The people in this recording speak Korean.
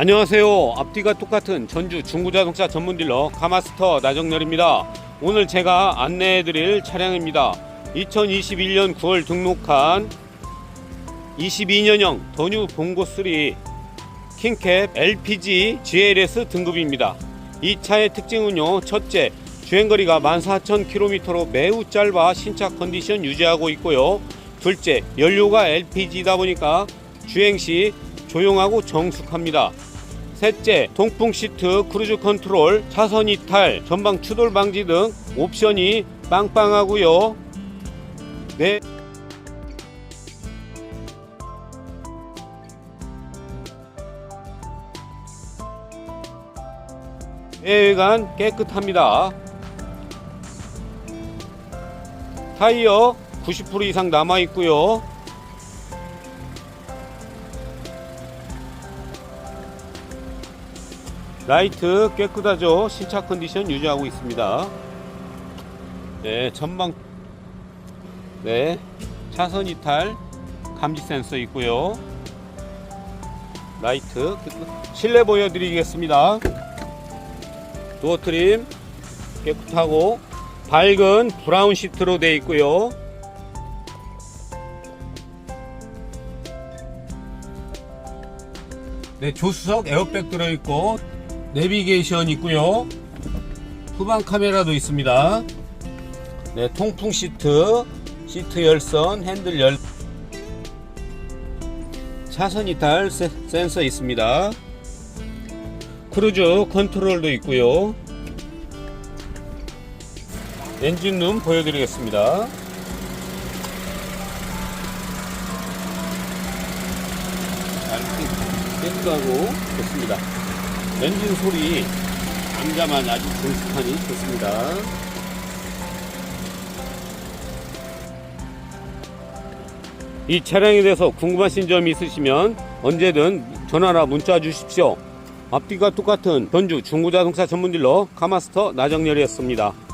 안녕하세요. 앞뒤가 똑같은 전주 중고자동차 전문 딜러 가마스터 나정렬입니다. 오늘 제가 안내해 드릴 차량입니다. 2021년 9월 등록한 22년형 더뉴 봉고 3 킹캡 LPG GLS 등급입니다. 이 차의 특징은요. 첫째, 주행거리가 14,000km로 매우 짧아 신차 컨디션 유지하고 있고요. 둘째, 연료가 LPG다 보니까 주행 시 조용하고 정숙합니다. 셋째, 통풍 시트, 크루즈 컨트롤, 차선 이탈, 전방 추돌 방지 등 옵션이 빵빵하고요. 네. 외관 깨끗합니다. 타이어 90% 이상 남아 있고요. 라이트 깨끗하죠. 신차 컨디션 유지하고 있습니다. 네, 전방 네 차선 이탈 감지 센서 있고요. 라이트 실내 보여드리겠습니다. 도어 트림 깨끗하고 밝은 브라운 시트로 되어 있고요. 네, 조수석 에어백 들어있고 내비게이션 있고요. 후방 카메라도 있습니다. 네, 통풍 시트, 시트 열선, 핸들 열 차선 이탈 세- 센서 있습니다. 크루즈 컨트롤도 있고요. 엔진룸 보여드리겠습니다. 깨끗하고 좋습니다. 엔진 소리 잠자만 아주 정숙하니 좋습니다. 이 차량에 대해서 궁금하신 점이 있으시면 언제든 전화나 문자 주십시오. 앞뒤가 똑같은 전주 중고자동차 전문딜러 카마스터 나정렬이었습니다.